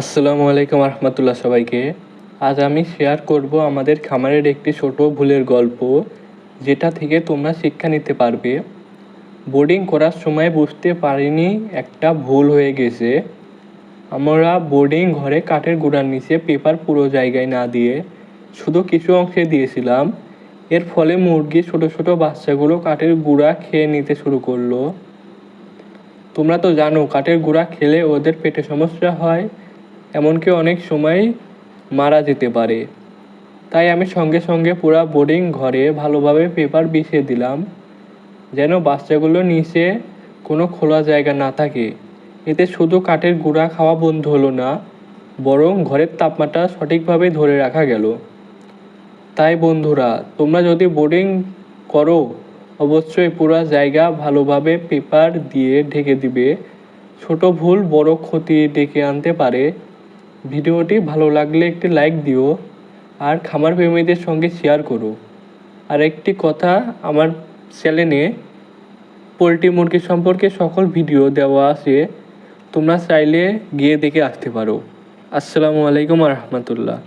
আসসালামু আলাইকুম রহমতুল্লাহ সবাইকে। আজ আমি শেয়ার করব আমাদের খামারের একটি ছোট ভুলের গল্প, যেটা থেকে তোমরা শিক্ষা নিতে পারবে। বোর্ডিং করার সময় বুঝতে পারিনি একটা ভুল হয়ে গেছে। আমরা বোর্ডিং ঘরে কাঠের গুঁড়ার নিচে পেপার পুরো জায়গায় না দিয়ে শুধু কিছু অংশে দিয়েছিলাম। এর ফলে মুরগি ছোট ছোট বাচ্চাগুলো কাঠের গুঁড়া খেয়ে নিতে শুরু করল। তোমরা তো জানো, কাঠের গুঁড়া খেলে ওদের পেটে সমস্যা হয়। এমনকি অনেক সময় মারা যেতে পারে। তাই আমি সঙ্গে সঙ্গে পুরা বোর্ডিং ঘরে ভালোভাবে পেপার বিছিয়ে দিলাম, যেন বাচ্চাগুলো নিচে কোনো খোলা জায়গা না থাকে। এতে শুধু কাঠের গুঁড়া খাওয়া বন্ধ হলো না, বরং ঘরের তাপমাত্রা সঠিকভাবে ধরে রাখা গেল। তাই বন্ধুরা, তোমরা যদি বোর্ডিং করো, অবশ্যই পুরো জায়গা ভালোভাবে পেপার দিয়ে ঢেকে দিবে। ছোট ভুল বড় ক্ষতি ডেকে আনতে পারে। ভিডিওটি ভালো লাগলে একটি লাইক দিও আর খামার প্রেমীদের সঙ্গে শেয়ার করো। আর একটি কথা আমার চ্যানেলে পোলট্রি মুরগি সম্পর্কে সকল ভিডিও দেওয়া আছে, তোমরা চাইলে গিয়ে দেখে আসতে পারো। আসসালামু আলাইকুম রহমতুল্লাহ।